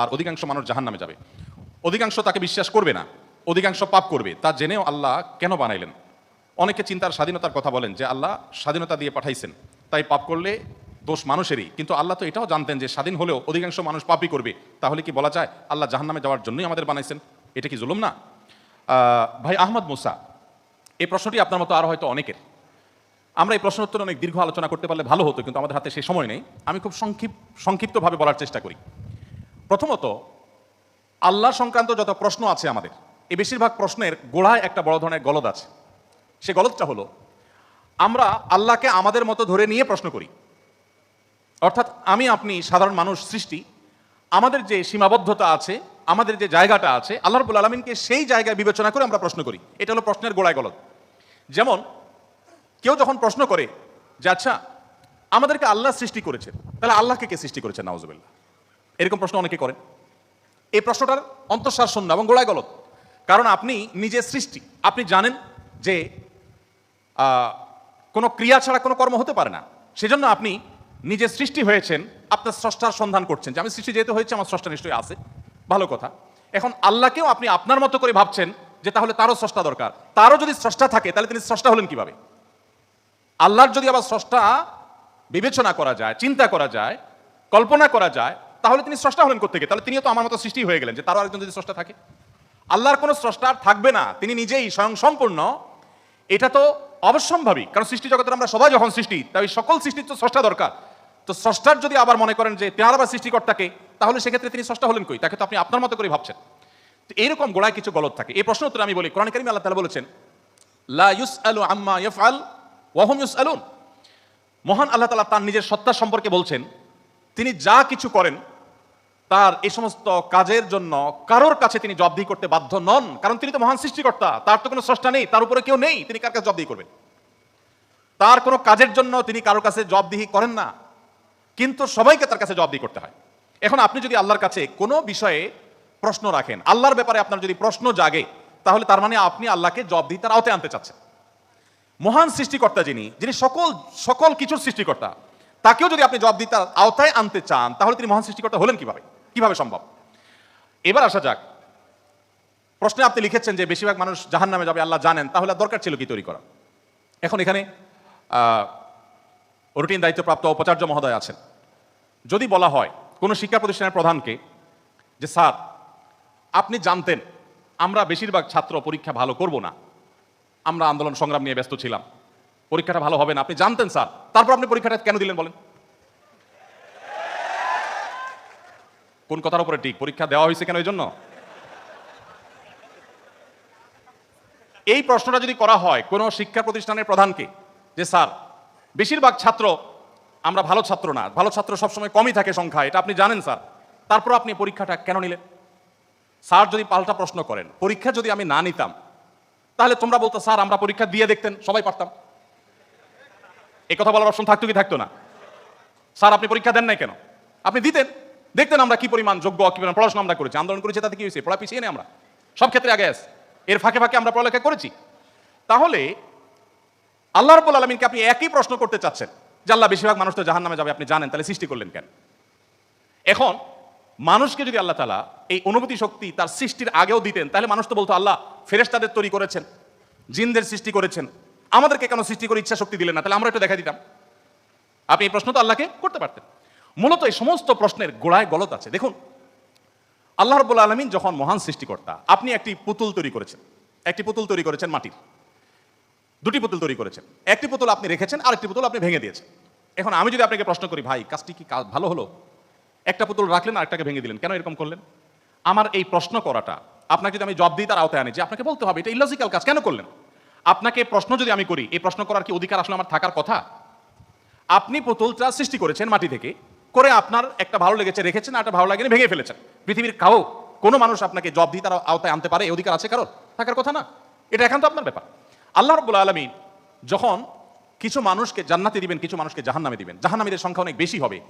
আর অধিকাংশ মানুষ জাহান নামে যাবে। অধিকাংশ তাকে বিশ্বাস করবে না। অধিকাংশ পাপ করবে। তা জেনেও আল্লাহ কেন বানাইলেন? অনেকে চিন্তার স্বাধীনতার কথা বলেন যে আল্লাহ স্বাধীনতা দিয়ে পাঠাইছেন। তাই পাপ করলে দোষ মানুষেরই। কিন্তু আল্লাহ তো এটাও জানতেন যে স্বাধীন হলেও অধিকাংশ মানুষ পাপই করবে। তাহলে কি বলা যায় আল্লাহ জাহান্নামে যাওয়ার জন্যই আমাদের বানাইছেন? এটা কি জুলুম না? ভাই আহমদ মুসা, এই প্রশ্নটি আপনার মতো আর হয়তো অনেকের। আমরা এই প্রশ্ন উত্তরে অনেক দীর্ঘ আলোচনা করতে পারলে ভালো হতো, কিন্তু আমাদের হাতে সেই সময় নেই। আমি খুব সংক্ষিপ্ত সংক্ষিপ্তভাবে বলার চেষ্টা করি। প্রথমত, আল্লাহ সংক্রান্ত যত প্রশ্ন আছে আমাদের, এই বেশিরভাগ প্রশ্নের গোড়ায় একটা বড় ধরনের গলদ আছে। সে গলদটা হলো, আমরা আল্লাহকে আমাদের মতো ধরে নিয়ে প্রশ্ন করি। অর্থাৎ আমি, আপনি সাধারণ মানুষ, সৃষ্টি, আমাদের যে সীমাবদ্ধতা আছে, আমাদের যে জায়গাটা আছে, আল্লাহ রবুল আলমিনকে সেই জায়গায় বিবেচনা করে আমরা প্রশ্ন করি। এটা হলো প্রশ্নের গোড়ায় গলদ। যেমন, কেউ যখন প্রশ্ন করে যে আচ্ছা আমাদেরকে আল্লাহ সৃষ্টি করেছেন, তাহলে আল্লাহকে কে সৃষ্টি করেছেন নাউজুবিল্লাহ। এরকম প্রশ্ন অনেকে করেন। এই প্রশ্নটার অন্তঃসার শূন্য এবং গোড়ায় গলত কারণ আপনি নিজে সৃষ্টি। আপনি জানেন যে কোনো ক্রিয়া ছাড়া কোনো কর্ম হতে পারে না। সেজন্য আপনি নিজে সৃষ্টি হয়েছেন, আপনার স্রষ্টার সন্ধান করছেন। যে, আমি সৃষ্টি যেহেতু হয়েছে, আমার স্রষ্টা নিশ্চয়ই আছে। ভালো কথা। এখন আল্লাহকেও আপনি আপনার মতো করে ভাবছেন যে, তাহলে তারও স্রষ্টা দরকার। তারও যদি স্রষ্টা থাকে, তাহলে তিনি স্রষ্টা হলেন কীভাবে? আল্লাহর যদি আবার স্রষ্টা বিবেচনা করা যায়, চিন্তা করা যায়, কল্পনা করা যায় তাহলে তিনি স্রষ্টা হলেন কোথেকে তাহলে তিনিও তো আমার মতো সৃষ্টি হয়ে গেলেন যে তারও আরেকজন যদি স্রষ্টা থাকে। আল্লাহর কোনো স্রষ্টা আর থাকবে না। তিনি নিজেই স্বয়ং সম্পূর্ণ। এটা তো অবশ্যম্ভাবী, কারণ সৃষ্টি জগতের আমরা সবাই যখন সৃষ্টি, তাই সকল সৃষ্টির তো স্রষ্টা দরকার। তো স্রষ্টার যদি আবার মনে করেন যে তেনার আবার সৃষ্টিকর্তাকে, তাহলে সেক্ষেত্রে তিনি স্রষ্টা হলেন কই? তাকে তো আপনি আপনার মতো করে ভাবছেন। তো এইরকম গোড়ায় কিছু গলত থাকে। এই প্রশ্ন উত্তরে আমি বলি, কোরআন কারিমে আল্লাহ তাআলা বলেছেন, লা ইউস ইউসআলু আম্মা ইয়াফআল ওয়া হুম ইউসআলুন। মহান আল্লাহ তাআলা তার নিজের সত্তা সম্পর্কে বলছেন, তিনি যা কিছু করেন তার এই সমস্ত কাজের জন্য কারোর কাছে তিনি জবাবদিহি করতে বাধ্য নন। কারণ তিনি তো মহান সৃষ্টিকর্তা, তার তো কোনো স্রষ্টা নেই, তার উপরে কেউ নেই, তিনি কার কাছে জবাবদিহি করবেন? তার কোনো কাজের জন্য তিনি কারোর কাছে জবাবদিহি করেন না। কিন্তু সবাইকে তার কাছে জবাবদিহি করতে হয়। এখন আপনি যদি আল্লাহর কাছে কোনো বিষয়ে প্রশ্ন রাখেন, আল্লাহর ব্যাপারে আপনার যদি প্রশ্ন জাগে, তাহলে তার মানে আপনি আল্লাহকে জবাবদিহিতার আওতায় আনতে চাচ্ছেন। মহান সৃষ্টিকর্তা যিনি যিনি সকল সকল কিছুর সৃষ্টিকর্তা, তাকেও যদি আপনি জবাবদিহিতার আওতায় আনতে চান, তাহলে তিনি মহান সৃষ্টিকর্তা হলেন কীভাবে? কীভাবে সম্ভব? এবার আসা যাক। প্রশ্নে আপনি লিখেছেন যে বেশিরভাগ মানুষ জাহান নামে যাবে, আল্লাহ জানেন, তাহলে দরকার ছিল কি তৈরি করা? এখন এখানে রুটিন দায়িত্বপ্রাপ্ত উপাচার্য মহোদয় আছেন। যদি বলা হয় কোনো শিক্ষা প্রতিষ্ঠানের প্রধানকে যে, স্যার, আপনি জানতেন আমরা বেশিরভাগ ছাত্র পরীক্ষা ভালো করব না, আমরা আন্দোলন সংগ্রাম নিয়ে ব্যস্ত ছিলাম, পরীক্ষাটা ভালো হবে না। আপনি জানতেন, স্যার। তারপর আপনি পরীক্ষাটা কেন দিলেন বলেন? কোন কথার উপরে ঠিক? পরীক্ষা দেওয়া হয়েছে কেন এই জন্য এই প্রশ্নটা যদি করা হয়, কোনো শিক্ষা প্রতিষ্ঠানের প্রধানকে, যে স্যার, বেশিরভাগ ছাত্র আমরা ভালো ছাত্র না, ভালো ছাত্র সবসময় কমই থাকে সংখ্যা এটা আপনি জানেন স্যার। তারপর আপনি পরীক্ষাটা কেন নিলেন? স্যার যদি পাল্টা প্রশ্ন করেন, পরীক্ষা যদি আমি না নিতাম, তাহলে তোমরা বলতো, স্যার, আমরা পরীক্ষা দিয়ে দেখতেন, সবাই পারতাম। এই কথা বলার অপশন থাকতো কি থাকতো না? স্যার, আপনি পরীক্ষা দেন নাই কেন? আপনি দিতেন। দেখতেন আমরা কি পরিমাণ যোগ্য, কি পরিমাণ পড়াশোনা আমরা করেছি, আন্দোলন করেছি, তাতে কি হয়েছে? পড়া পিছিয়ে নেই আমরা। সব ক্ষেত্রে আগে আস এর ফাঁকে ফাঁকে আমরা পড়ালেখা করেছি। তাহলে, আল্লাহ রব্বুল আলমিনকে আপনি একই প্রশ্ন করতে চাচ্ছেন, যে আল্লাহ বেশিরভাগ মানুষ তো জাহান নামে যাবে, আপনি জানেন, তাহলে সৃষ্টি করলেন কেন? এখন, মানুষকে যদি আল্লাহ তালা এই অনুভূতি শক্তি তার সৃষ্টির আগেও দিতেন, তাহলে মানুষ তো বলতো, আল্লাহ, ফেরেশতাদের তৈরি করেছেন, জিনদের সৃষ্টি করেছেন। আমাদেরকে কেন সৃষ্টি করে ইচ্ছা শক্তি দিলেন না? তাহলে আমরা একটু দেখা দিতাম। আপনি এই প্রশ্ন তো আল্লাহকে করতে পারতেন। মূলত এই সমস্ত প্রশ্নের গোড়ায় গলত আছে। দেখুন, আল্লাহ রব্বুল আলমিন যখন মহান সৃষ্টিকর্তা, আপনি একটি পুতুল তৈরি করেছেন। একটি পুতুল তৈরি করেছেন মাটির। দুটি পুতুল তৈরি করেছেন। একটি পুতুল আপনি রেখেছেন আর একটি পুতুল আপনি ভেঙে দিয়েছেন। এখন আমি যদি আপনাকে প্রশ্ন করি, ভাই, কাজটি কি কাজ ভালো হলো? একটা পুতুল রাখলেন আর একটাকে ভেঙে দিলেন। কেন এরকম করলেন? আমার এই প্রশ্ন করাটা, আপনাকে যদি আমি জব দিই, তার আওতায় আনি যে, আপনাকে বলতে হবে, এটা ইলজিক্যাল কাজ, কেন করলেন? আপনাকে প্রশ্ন যদি আমি করি, এই প্রশ্ন করার কি অধিকার আসলে আমার থাকার কথা? আপনি পুতুলটা সৃষ্টি করেছেন মাটি থেকে করে আপনার একটা ভালো লেগেছে, রেখেছেন একটা ভালো লাগেনি, ভেঙে ফেলেছেন। পৃথিবীর কাউ, কোনো মানুষ আপনাকে জব দিয়ে তার আওতায় আনতে পারে অধিকার আছে কারোর? থাকার কথা না। এটা এখন তো আপনার ব্যাপার। আল্লাহ রব্বুল আলমিন যখন কিছু মানুষকে জান্নাতে দিবেন, কিছু মানুষকে জাহান্নামে দিবেন, জাহান্নামীদের সংখ্যা অনেক বেশি হবে।